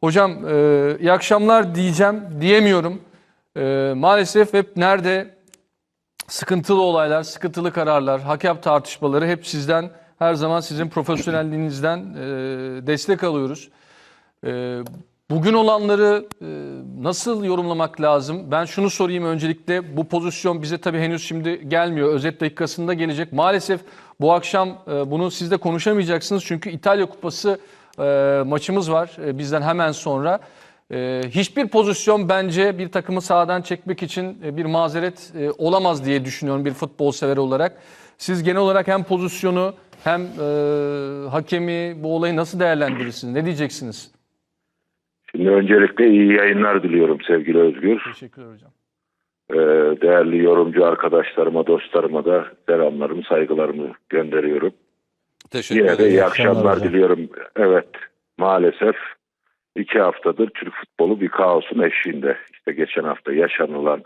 Hocam e, iyi akşamlar diyeceğim diyemiyorum. E, maalesef hep nerede sıkıntılı olaylar, sıkıntılı kararlar, hakem tartışmaları hep sizden her zaman sizin profesyonelliğinizden e, destek alıyoruz. E, bugün olanları e, nasıl yorumlamak lazım? Ben şunu sorayım öncelikle. Bu pozisyon bize tabii henüz şimdi gelmiyor. Özet dakikasında gelecek. Maalesef bu akşam e, bunu siz de konuşamayacaksınız. Çünkü İtalya Kupası e, maçımız var e, bizden hemen sonra. E, hiçbir pozisyon bence bir takımı sahadan çekmek için e, bir mazeret e, olamaz diye düşünüyorum bir futbol sever olarak. Siz genel olarak hem pozisyonu hem e, hakemi bu olayı nasıl değerlendirirsiniz? Ne diyeceksiniz? Şimdi öncelikle iyi yayınlar diliyorum sevgili Özgür. Teşekkürler hocam. Ee, değerli yorumcu arkadaşlarıma, dostlarıma da selamlarımı, saygılarımı gönderiyorum. Teşekkür Yine de ederim. iyi akşamlar akşamlar hocam. diliyorum. Evet, maalesef iki haftadır Türk futbolu bir kaosun eşiğinde. İşte geçen hafta yaşanılan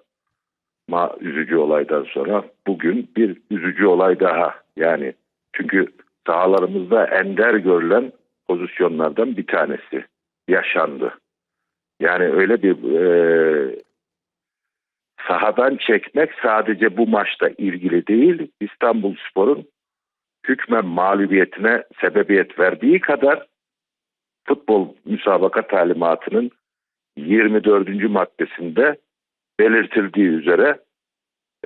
ma üzücü olaydan sonra bugün bir üzücü olay daha. Yani çünkü sahalarımızda ender görülen pozisyonlardan bir tanesi yaşandı. Yani öyle bir e, sahadan çekmek sadece bu maçta ilgili değil. İstanbul Spor'un hükmen mağlubiyetine sebebiyet verdiği kadar futbol müsabaka talimatının 24. maddesinde belirtildiği üzere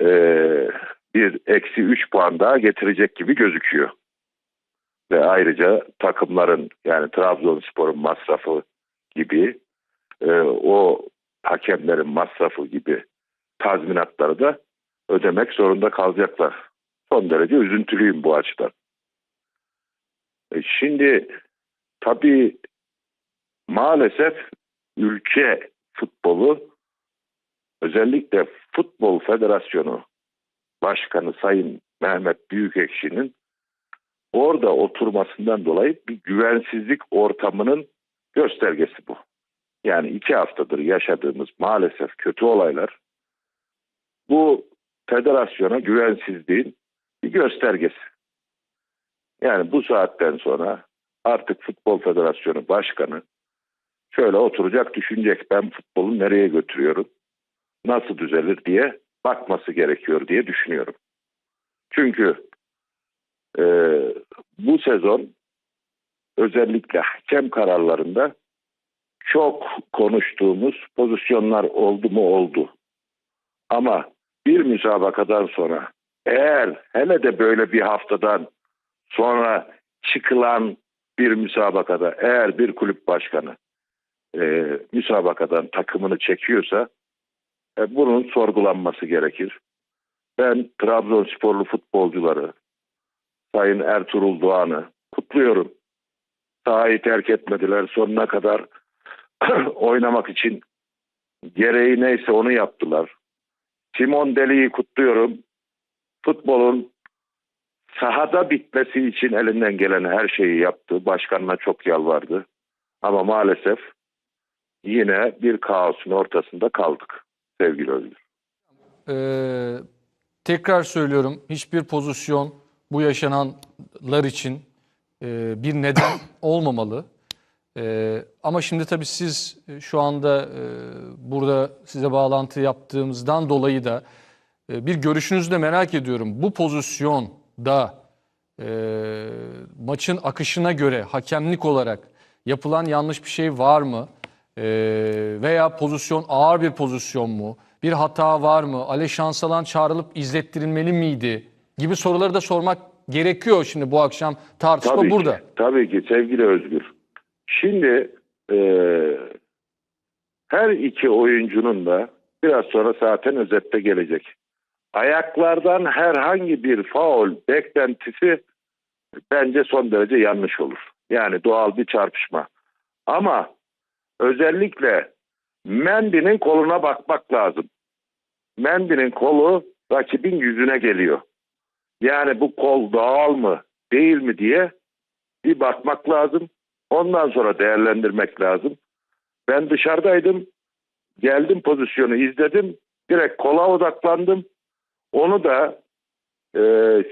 e, bir eksi 3 puan daha getirecek gibi gözüküyor. Ve ayrıca takımların yani Trabzonspor'un masrafı gibi e, o hakemlerin masrafı gibi tazminatları da ödemek zorunda kalacaklar. Son derece üzüntülüyüm bu açıdan. E, şimdi tabii maalesef ülke futbolu özellikle Futbol Federasyonu Başkanı Sayın Mehmet Büyükekşi'nin orada oturmasından dolayı bir güvensizlik ortamının göstergesi bu. Yani iki haftadır yaşadığımız maalesef kötü olaylar bu federasyona güvensizliğin bir göstergesi. Yani bu saatten sonra artık Futbol Federasyonu Başkanı şöyle oturacak düşünecek ben futbolu nereye götürüyorum, nasıl düzelir diye bakması gerekiyor diye düşünüyorum. Çünkü e, bu sezon özellikle hakem kararlarında çok konuştuğumuz pozisyonlar oldu mu oldu. Ama bir müsabakadan sonra eğer hele de böyle bir haftadan sonra çıkılan bir müsabakada eğer bir kulüp başkanı e, müsabakadan takımını çekiyorsa e, bunun sorgulanması gerekir. Ben Trabzonsporlu futbolcuları Sayın Ertuğrul Doğan'ı kutluyorum. Sahayı terk etmediler. Sonuna kadar oynamak için gereği neyse onu yaptılar. Simon Deli'yi kutluyorum. Futbolun sahada bitmesi için elinden gelen her şeyi yaptı. Başkanına çok yalvardı. Ama maalesef yine bir kaosun ortasında kaldık sevgili Özgür. Ee, tekrar söylüyorum hiçbir pozisyon bu yaşananlar için e, bir neden olmamalı. Ee, ama şimdi tabii siz e, şu anda e, burada size bağlantı yaptığımızdan dolayı da e, bir görüşünüzü de merak ediyorum. Bu pozisyonda e, maçın akışına göre hakemlik olarak yapılan yanlış bir şey var mı? E, veya pozisyon ağır bir pozisyon mu? Bir hata var mı? Ale Şansalan çağrılıp izlettirilmeli miydi? Gibi soruları da sormak gerekiyor şimdi bu akşam tartışma Tabii burada. Ki, tabii ki sevgili Özgür. Şimdi e, her iki oyuncunun da biraz sonra zaten özette gelecek. Ayaklardan herhangi bir faul beklentisi bence son derece yanlış olur. Yani doğal bir çarpışma. Ama özellikle Mendy'nin koluna bakmak lazım. Mendy'nin kolu rakibin yüzüne geliyor. Yani bu kol doğal mı değil mi diye bir bakmak lazım. Ondan sonra değerlendirmek lazım. Ben dışarıdaydım. Geldim pozisyonu izledim. Direkt kola odaklandım. Onu da e,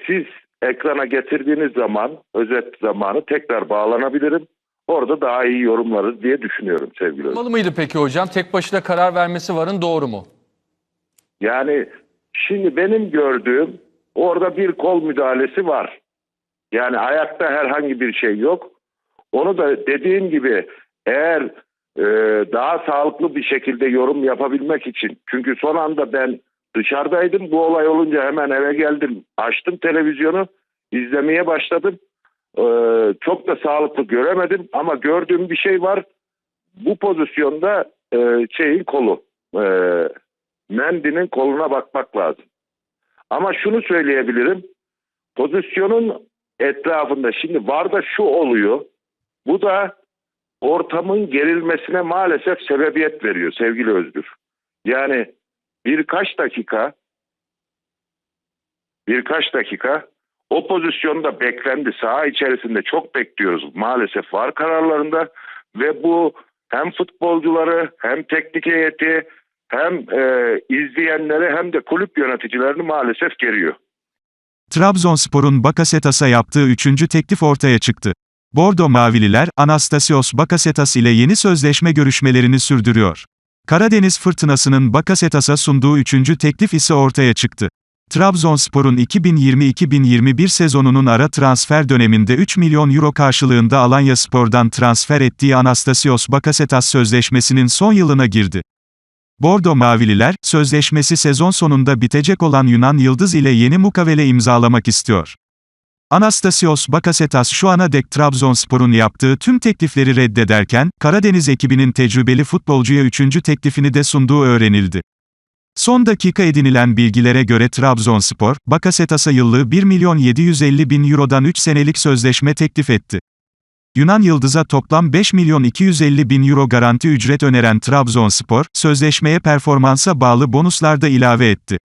siz ekrana getirdiğiniz zaman özet zamanı tekrar bağlanabilirim. orada daha iyi yorumlarız diye düşünüyorum sevgili. Olmalı mıydı peki hocam? Tek başına karar vermesi varın doğru mu? Yani şimdi benim gördüğüm orada bir kol müdahalesi var. Yani ayakta herhangi bir şey yok. Onu da dediğim gibi eğer e, daha sağlıklı bir şekilde yorum yapabilmek için çünkü son anda ben dışarıdaydım bu olay olunca hemen eve geldim açtım televizyonu izlemeye başladım E, çok da sağlıklı göremedim ama gördüğüm bir şey var bu pozisyonda e, şeyin kolu e, Mendy'nin koluna bakmak lazım. Ama şunu söyleyebilirim. Pozisyonun etrafında şimdi VAR'da şu oluyor. Bu da ortamın gerilmesine maalesef sebebiyet veriyor sevgili Özgür. Yani birkaç dakika birkaç dakika o pozisyonda beklendi. Saha içerisinde çok bekliyoruz maalesef VAR kararlarında ve bu hem futbolcuları hem teknik heyeti hem e, izleyenleri hem de kulüp yöneticilerini maalesef geriyor. Trabzonspor'un Bakasetas'a yaptığı üçüncü teklif ortaya çıktı. Bordo Mavililer, Anastasios Bakasetas ile yeni sözleşme görüşmelerini sürdürüyor. Karadeniz Fırtınası'nın Bakasetas'a sunduğu üçüncü teklif ise ortaya çıktı. Trabzonspor'un 2020-2021 sezonunun ara transfer döneminde 3 milyon euro karşılığında Alanya Spor'dan transfer ettiği Anastasios Bakasetas sözleşmesinin son yılına girdi. Bordo Mavililer, sözleşmesi sezon sonunda bitecek olan Yunan Yıldız ile yeni mukavele imzalamak istiyor. Anastasios Bakasetas şu ana dek Trabzonspor'un yaptığı tüm teklifleri reddederken, Karadeniz ekibinin tecrübeli futbolcuya üçüncü teklifini de sunduğu öğrenildi. Son dakika edinilen bilgilere göre Trabzonspor, Bakasetas'a yıllığı 1 milyon 750 bin eurodan 3 senelik sözleşme teklif etti. Yunan Yıldız'a toplam 5 milyon 250 bin euro garanti ücret öneren Trabzonspor, sözleşmeye performansa bağlı bonuslar da ilave etti.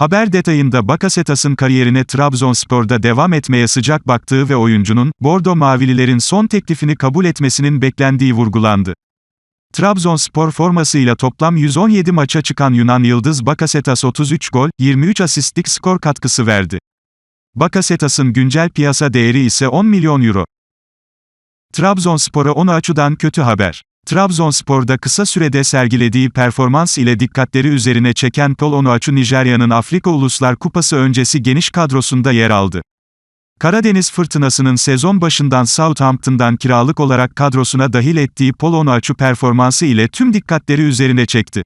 Haber detayında Bakasetas'ın kariyerine Trabzonspor'da devam etmeye sıcak baktığı ve oyuncunun, Bordo Mavililerin son teklifini kabul etmesinin beklendiği vurgulandı. Trabzonspor formasıyla toplam 117 maça çıkan Yunan Yıldız Bakasetas 33 gol, 23 asistlik skor katkısı verdi. Bakasetas'ın güncel piyasa değeri ise 10 milyon euro. Trabzonspor'a onu açıdan kötü haber. Trabzonspor'da kısa sürede sergilediği performans ile dikkatleri üzerine çeken Paul Onuachu Nijerya'nın Afrika Uluslar Kupası öncesi geniş kadrosunda yer aldı. Karadeniz Fırtınası'nın sezon başından Southampton'dan kiralık olarak kadrosuna dahil ettiği Paul Onuachu performansı ile tüm dikkatleri üzerine çekti.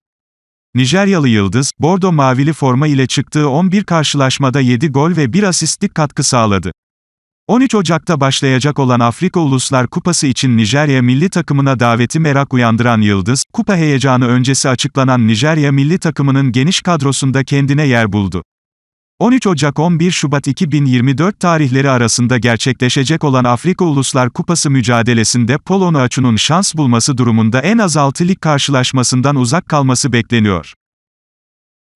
Nijeryalı Yıldız, Bordo Mavili forma ile çıktığı 11 karşılaşmada 7 gol ve 1 asistlik katkı sağladı. 13 Ocak'ta başlayacak olan Afrika Uluslar Kupası için Nijerya milli takımına daveti merak uyandıran Yıldız, kupa heyecanı öncesi açıklanan Nijerya milli takımının geniş kadrosunda kendine yer buldu. 13 Ocak-11 Şubat 2024 tarihleri arasında gerçekleşecek olan Afrika Uluslar Kupası mücadelesinde Paul Onuachu'nun şans bulması durumunda en az 6 lig karşılaşmasından uzak kalması bekleniyor.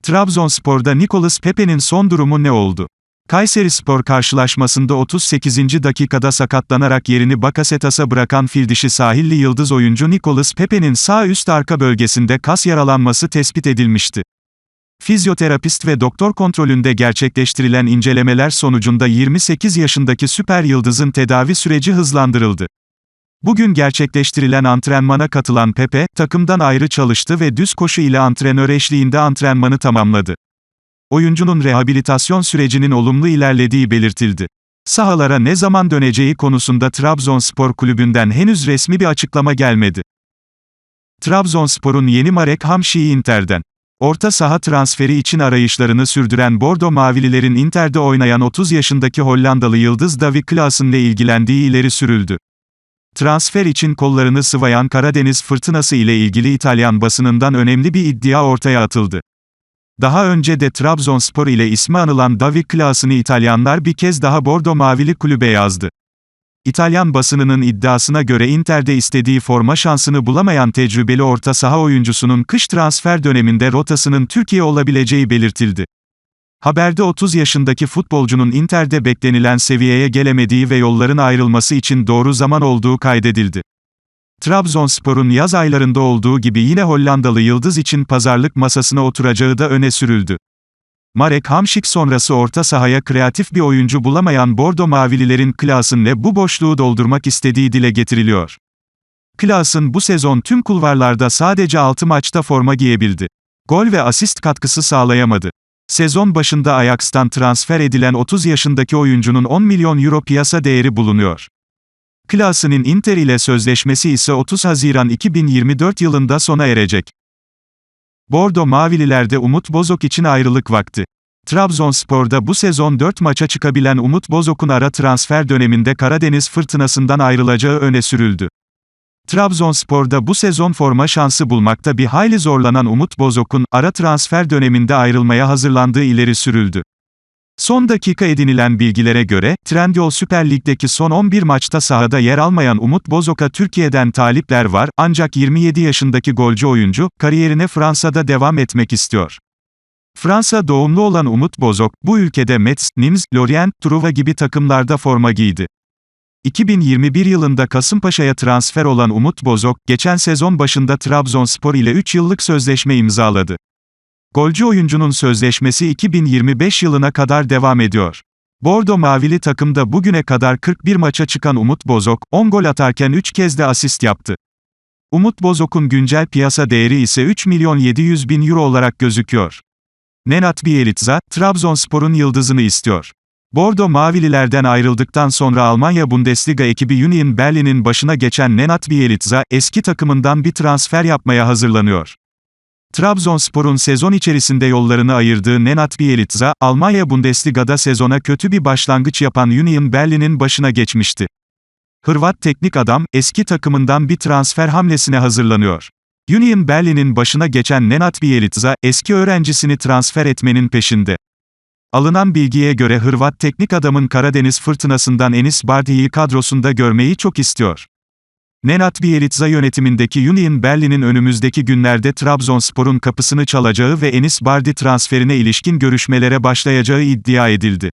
Trabzonspor'da Nicolas Pepe'nin son durumu ne oldu? Kayserispor karşılaşmasında 38. dakikada sakatlanarak yerini Bakasetas'a bırakan fildişi sahilli yıldız oyuncu Nicolas Pepe'nin sağ üst arka bölgesinde kas yaralanması tespit edilmişti. Fizyoterapist ve doktor kontrolünde gerçekleştirilen incelemeler sonucunda 28 yaşındaki süper yıldızın tedavi süreci hızlandırıldı. Bugün gerçekleştirilen antrenmana katılan Pepe, takımdan ayrı çalıştı ve düz koşu ile antrenör eşliğinde antrenmanı tamamladı. Oyuncunun rehabilitasyon sürecinin olumlu ilerlediği belirtildi. Sahalara ne zaman döneceği konusunda Trabzonspor kulübünden henüz resmi bir açıklama gelmedi. Trabzonspor'un yeni Marek Hamşi'yi Inter'den. Orta saha transferi için arayışlarını sürdüren Bordo Mavililerin Inter'de oynayan 30 yaşındaki Hollandalı yıldız Davi Klaassen ile ilgilendiği ileri sürüldü. Transfer için kollarını sıvayan Karadeniz Fırtınası ile ilgili İtalyan basınından önemli bir iddia ortaya atıldı. Daha önce de Trabzonspor ile ismi anılan Davi Klaassen'ı İtalyanlar bir kez daha Bordo Mavili kulübe yazdı. İtalyan basınının iddiasına göre Inter'de istediği forma şansını bulamayan tecrübeli orta saha oyuncusunun kış transfer döneminde rotasının Türkiye olabileceği belirtildi. Haberde 30 yaşındaki futbolcunun Inter'de beklenilen seviyeye gelemediği ve yolların ayrılması için doğru zaman olduğu kaydedildi. Trabzonspor'un yaz aylarında olduğu gibi yine Hollandalı yıldız için pazarlık masasına oturacağı da öne sürüldü. Marek Hamšík sonrası orta sahaya kreatif bir oyuncu bulamayan Bordo Mavililerin Klaas'ın bu boşluğu doldurmak istediği dile getiriliyor. Klaas'ın bu sezon tüm kulvarlarda sadece 6 maçta forma giyebildi. Gol ve asist katkısı sağlayamadı. Sezon başında Ajax'tan transfer edilen 30 yaşındaki oyuncunun 10 milyon euro piyasa değeri bulunuyor. Klaas'ın Inter ile sözleşmesi ise 30 Haziran 2024 yılında sona erecek. Bordo Mavililerde Umut Bozok için ayrılık vakti. Trabzonspor'da bu sezon 4 maça çıkabilen Umut Bozok'un ara transfer döneminde Karadeniz fırtınasından ayrılacağı öne sürüldü. Trabzonspor'da bu sezon forma şansı bulmakta bir hayli zorlanan Umut Bozok'un ara transfer döneminde ayrılmaya hazırlandığı ileri sürüldü. Son dakika edinilen bilgilere göre, Trendyol Süper Lig'deki son 11 maçta sahada yer almayan Umut Bozok'a Türkiye'den talipler var, ancak 27 yaşındaki golcü oyuncu, kariyerine Fransa'da devam etmek istiyor. Fransa doğumlu olan Umut Bozok, bu ülkede Metz, Nimes, Lorient, Truva gibi takımlarda forma giydi. 2021 yılında Kasımpaşa'ya transfer olan Umut Bozok, geçen sezon başında Trabzonspor ile 3 yıllık sözleşme imzaladı. Golcü oyuncunun sözleşmesi 2025 yılına kadar devam ediyor. Bordo Mavili takımda bugüne kadar 41 maça çıkan Umut Bozok, 10 gol atarken 3 kez de asist yaptı. Umut Bozok'un güncel piyasa değeri ise 3 milyon 700 bin euro olarak gözüküyor. Nenad Bielitsa, Trabzonspor'un yıldızını istiyor. Bordo Mavililerden ayrıldıktan sonra Almanya Bundesliga ekibi Union Berlin'in başına geçen Nenad Bielitsa, eski takımından bir transfer yapmaya hazırlanıyor. Trabzonspor'un sezon içerisinde yollarını ayırdığı Nenad Bielitsa, Almanya Bundesliga'da sezona kötü bir başlangıç yapan Union Berlin'in başına geçmişti. Hırvat teknik adam, eski takımından bir transfer hamlesine hazırlanıyor. Union Berlin'in başına geçen Nenad Bielitsa, eski öğrencisini transfer etmenin peşinde. Alınan bilgiye göre Hırvat teknik adamın Karadeniz fırtınasından Enis Bardi'yi kadrosunda görmeyi çok istiyor. Nenad Bielitsa yönetimindeki Union Berlin'in önümüzdeki günlerde Trabzonspor'un kapısını çalacağı ve Enis Bardi transferine ilişkin görüşmelere başlayacağı iddia edildi.